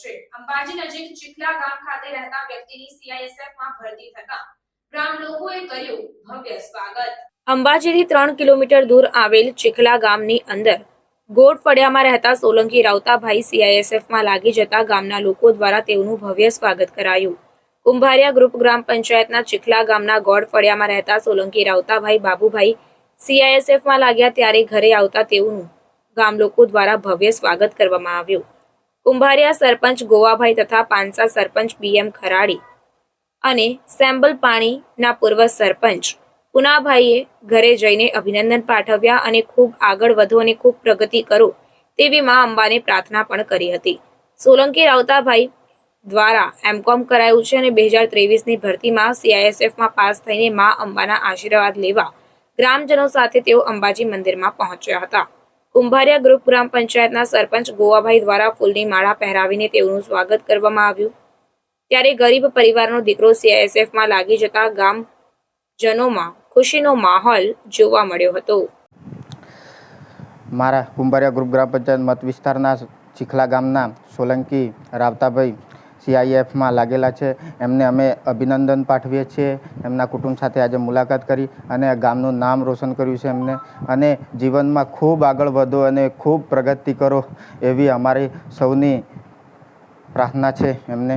છે. અંબાજી નજીક ચીખલા ગામ ખાતે રહેતા વ્યક્તિની સીઆઈએસએફમાં ભરતી થતા ગ્રામ લોકોએ કર્યું ભવ્ય સ્વાગત. અંબાજીથી ત્રણ કિલોમીટર દૂર આવેલ ચીખલા ગામની અંદર ગોળ ફળિયામાં રહેતા સોલંકી રાવતાભાઈ સીઆઈએસએફમાં લાગી જતા ગામના લોકો દ્વારા તેઓનું ભવ્ય સ્વાગત કરાયું. કુંભારિયા ગ્રુપ ગ્રામ પંચાયતના ચીખલા ગામના ગોઠ ફળિયામાં રહેતા સોલંકી રાવતાભાઈ બાબુભાઈ સીઆઈએસએફમાં લાગ્યા ત્યારે ઘરે આવતા તેઓનું ગામ લોકો દ્વારા ભવ્ય સ્વાગત કરવામાં આવ્યું. કુંભારિયા સરપંચ ગોવાભાઈ તથા પાંસા સરપંચ બીએમ ખરાડી અને સેમ્બલ પાણીના પૂર્વ સરપંચ પુનાભાઈએ ઘરે જઈને અભિનંદન પાઠવ્યા અને ખૂબ આગળ વધો અને ખૂબ પ્રગતિ કરો તેવી મા અંબાને પ્રાર્થના પણ કરી હતી. સોલંકી રાવતાભાઈ દ્વારા એમકોમ કરાયું છે અને બે હજાર ત્રેવીસની ભરતીમાં સીઆઈએસએફમાં પાસ થઈને મા અંબાના આશીર્વાદ લેવા ગ્રામજનો સાથે તેઓ અંબાજી મંદિરમાં પહોંચ્યા હતા. કુંભારિયા ગ્રુપ ગ્રામ પંચાયતના સરપંચ ગોવાભાઈ દ્વારા ફૂલની માળા પહેરાવીને તેઓનું સ્વાગત કરવામાં આવ્યું. ત્યારે ગરીબ પરિવારનો દીકરો સીઆઈએસએફમાં લાગી જતા ગામજનોમાં ખુશીનો માહોલ જોવા મળ્યો હતો. મારા કુંભારિયા ગ્રુપ ગ્રામ પંચાયત મત વિસ્તારના ચીખલા ગામના સોલંકી રાવતાભાઈ સીઆઈએફમાં લાગેલા છે. એમને અમે અભિનંદન પાઠવીએ છીએ. એમના કુટુંબ સાથે આજે મુલાકાત કરી અને ગામનું નામ રોશન કર્યું છે એમને. અને જીવનમાં ખૂબ આગળ વધો અને ખૂબ પ્રગતિ કરો એવી અમારી સૌની પ્રાર્થના છે એમને.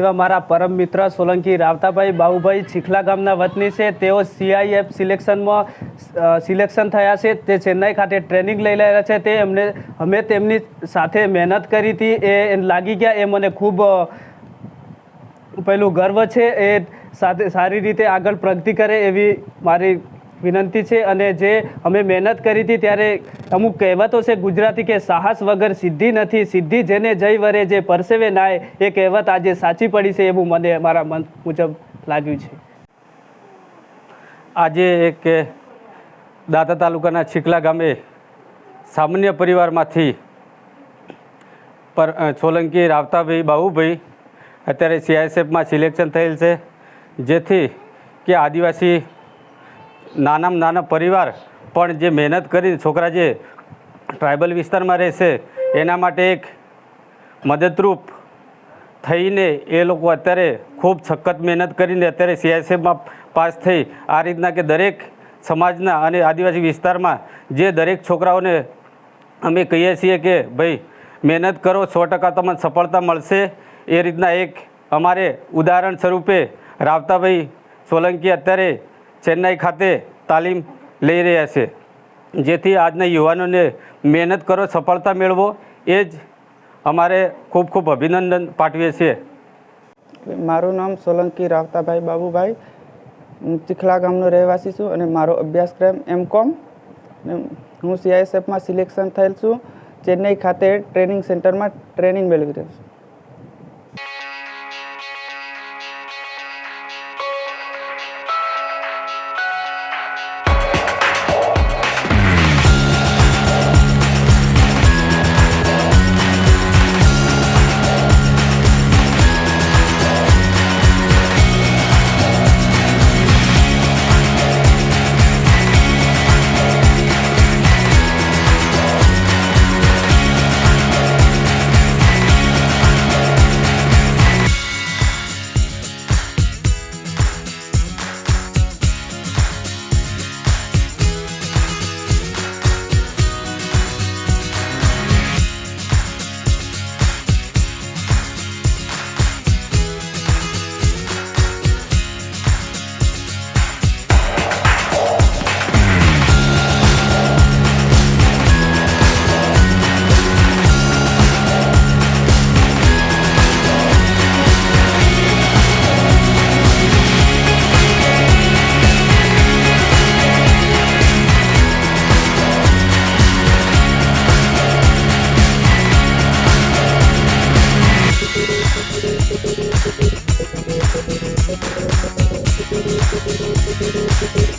એવા મારા પરમ મિત્ર સોલંકી રાવતાભાઈ બાહુભાઈ છીખલા ગામના વતની છે. તેઓ સીઆઈએફ સિલેક્શનમાં સિલેક્શન થયા છે, તે ચેન્નાઈ ખાતે ટ્રેનિંગ લઈ રહ્યા છે. તે એમને, અમે તેમની સાથે મહેનત કરી હતી. એ લાગી ગયા. એ મને ખૂબ પહેલું ગર્વ છે. એ સાથે સારી રીતે આગળ પ્રગતિ કરે એવી મારી વિનંતી છે. અને જે અમે મહેનત કરી હતી ત્યારે અમુક કહેવતો છે ગુજરાતી કે સાહસ વગર સિદ્ધિ નથી. સિદ્ધિ જેને જઈ વરે, જે પરસેવે નાય, એ કહેવત આજે સાચી પડી છે એવું મને મારા મન મુજબ લાગ્યું છે. આજે એક દાતા તાલુકાના છીકલા ગામે સામાન્ય પરિવારમાંથી પર સોલંકી રાવતાભાઈ બાહુભાઈ અત્યારે સીઆઈએસએફમાં સિલેક્શન થયેલ છે, જેથી કે આદિવાસી નાનામાં નાના પરિવાર પણ જે મહેનત કરીને છોકરા જે ટ્રાઇબલ વિસ્તારમાં રહેશે, એના માટે એક મદદરૂપ થઈને એ લોકો અત્યારે ખૂબ સખત મહેનત કરીને અત્યારે સીઆઈએસએફમાં પાસ થઈ. આ રીતના કે દરેક સમાજના અને આદિવાસી વિસ્તારમાં જે દરેક છોકરાઓને અમે કહીએ છીએ કે ભાઈ, મહેનત કરો, સો ટકા તમને સફળતા મળશે. એ રીતના એક અમારે ઉદાહરણ સ્વરૂપે રાવતાભાઈ સોલંકી અત્યારે ચેન્નાઈ ખાતે તાલીમ લઈ રહ્યા છે. જેથી આજના યુવાનોને મહેનત કરો, સફળતા મેળવો. એ જ અમારે ખૂબ ખૂબ અભિનંદન પાઠવીએ છીએ. મારું નામ સોલંકી રાવતાભાઈ બાબુભાઈ. હું ચીખલા ગામનો રહેવાસી છું અને મારો અભ્યાસક્રમ એમ કોમ હું સીઆઈએસએફમાં સિલેક્શન થયેલ છું. ચેન્નઈ ખાતે ટ્રેનિંગ સેન્ટરમાં ટ્રેનિંગ મેળવી રહ્યો છું.